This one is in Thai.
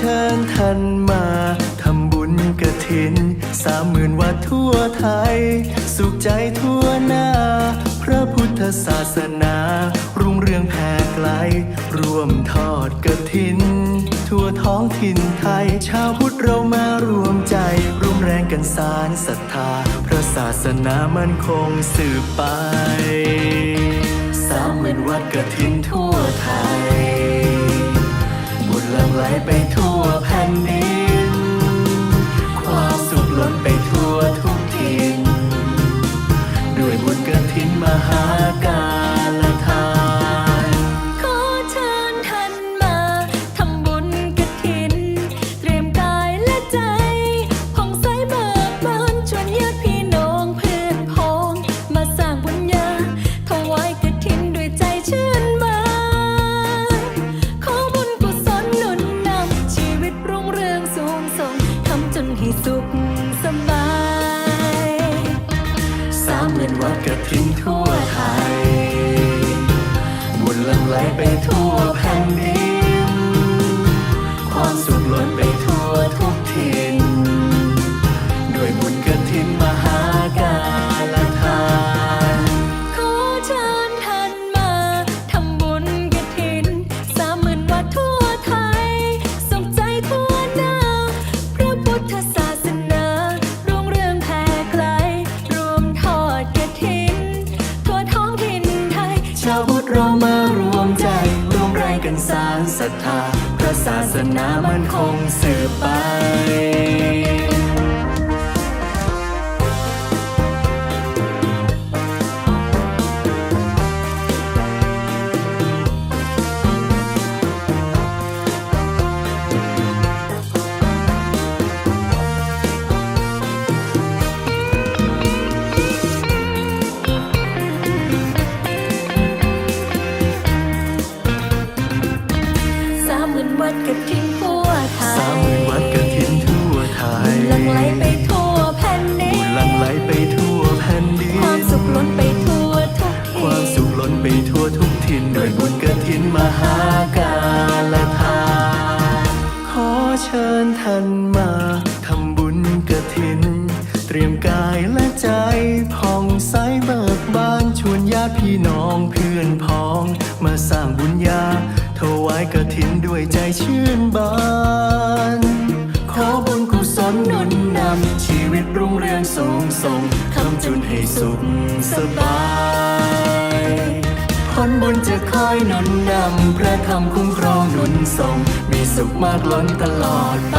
เชิญท่านมาทำบุญกระถิน สามหมื่นวัดทั่วไทย สุขใจทั่วหน้า พระพุทธศาสนา รุ่งเรืองแผ่ไกล ร่วมทอดกระถิน ทั่วท้องถิ่นไทย ชาวพุทธเรามารวมใจ ร่วมแรงกันสารศรัทธา พระศาสนามั่นคงสืบไป สามหมื่นวัดกระถินทั่วไทย ใจผ่องใสเบิกบานชวนญาติพี่น้องเพื่อนพ้องมาสร้างบุญญาถวายกฐินด้วยใจชื่นบานขอบุญกุศลหนุนนำชีวิตรุ่งเรืองสูงส่งทำจนให้สุขสบายสามหมื่นวัดกระถินทั่วไทยบุญลั่งไหลไปทั่วแผ่นดินความสุขล้นไปทั่ว ทุกทิน ด้วยบุญกระถินมหากาลทาน ขอเชิญท่านมาทำบุญกฐิน สามหมื่นวัดทั่วไทยสุขใจทั่วหน้า พระพุทธศาสนารุ่งเรืองแผ่ไกล รวมทอดกฐิน ทั่วท้องถิ่นไทย ชาวพุทธเรามารวมใจ ร่วมแรงกันสร้างศรัทธาพระ ศาสนามันคงสืบไป วัดกฐินทั่วไทยสามหมื่นวัดกระถินทั่วไทยหลั่งไหลไปทั่วแผ่นดิบุญนหลั่งไหลไปทั่วแผ่นดิน ความสุขล้นไปทั่วทุกทิความศสุขล้นไปทั่วทุกถิ่นด้วยบุญกระถินมหากาลทานขอเชิญท่านมาทำบุญกระถินเตรียมกายและใจผ่องใสเบิกบานชวนญาติพี่น้องเพื่อนพ้อง มาสร้างบุญญาถวายกระถินด้วยใจ ชื่นบาน ขอบุญกุศลหนุนนำชีวิตรุ่งเรืองสูงส่งคำจุนให้สุขสบายผลบุญจะคอยหนุนนำพระธรรมคุ้มครองหนุนส่ง มีสุขมากล้นตลอดไป